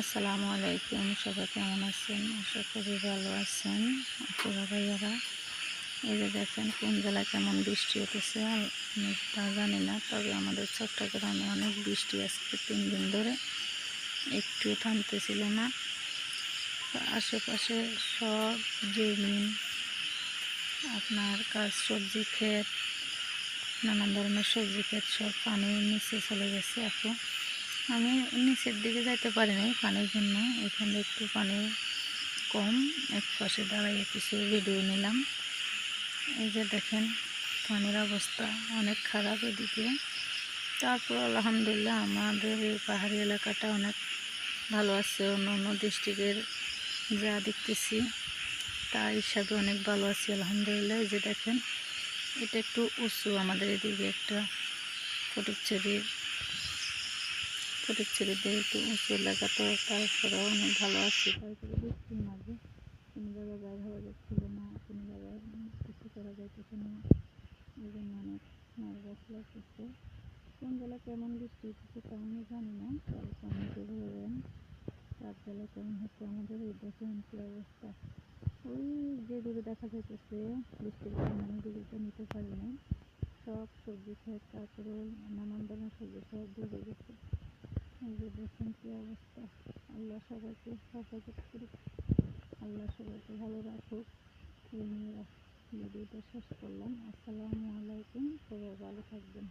আসসালামু আলাইকুম, সবাই কেমন আছেন? আশা করি ভালো আছেন। আপনারা ভাইয়ারা এই যে দেখেন কোন জেলায় কেমন বৃষ্টি হতেছে আমি তা জানি না, তবে আমাদের চট্টগ্রামে অনেক বৃষ্টি আজকে তিন দিন ধরে। একটুও থামতেছিল না। আশেপাশে সব জমিন, আপনার কাজ, সবজি ক্ষেত, নানান ধরনের সবজি ক্ষেত, সব পানির নিচে চলে গেছে এখন আমি নিচের দিকে যাইতে পারি নাই পানির জন্য। এখানে একটু পানি কম, এক পাশে দাঁড়াইয়ে কিছু ভিডিও নিলাম। এই যে দেখেন, পানির অবস্থা অনেক খারাপ এদিকে। তারপর আলহামদুলিল্লাহ আমাদের এই পাহাড়ি এলাকাটা অনেক ভালো আছে, অন্য অন্য ডিস্ট্রিক্টের যা দেখতেছি তা হিসাবে অনেক ভালো আছি, আলহামদুলিল্লাহ। এই যে দেখেন, এটা একটু উঁচু আমাদের এদিকে একটা ফটিকছড়ির ফটিকছড়িতে একটু উঁচু এলাকা তো তারপরেও অনেক ভালো আছি। তারপরে বৃষ্টির মাঝে। কোনো জায়গায় বাইর হওয়া যাচ্ছিল না, কোনো জায়গায় কিছু করা যাইতেছে না। এই জন্য অনেক নার্ভাস লাগতেছে কোন জেলায় কেমন বৃষ্টি হচ্ছে তা আমি জানি না তাহলে কমেন্টে বলবেন তার জেলায় কেমন হচ্ছে আমাদের এই দেখেন কী অবস্থা। ওই যে দূরে দেখা যাইতেছে, বৃষ্টির কারণে আমি ভিডিওটা নিতে পারি না সব সবজি ক্ষেত, তারপরে নানান ধরনের সবজি সব ডুবে গেছে এই যে দেখেন কী অবস্থা আল্লাহ সবাইকে হেফাজত করুক। আল্লাহ সবাইকে ভালো রাখুক। ভিডিওটা শেষ করলাম। আসসালামু আলাইকুম। সবাই ভালো থাকবেন।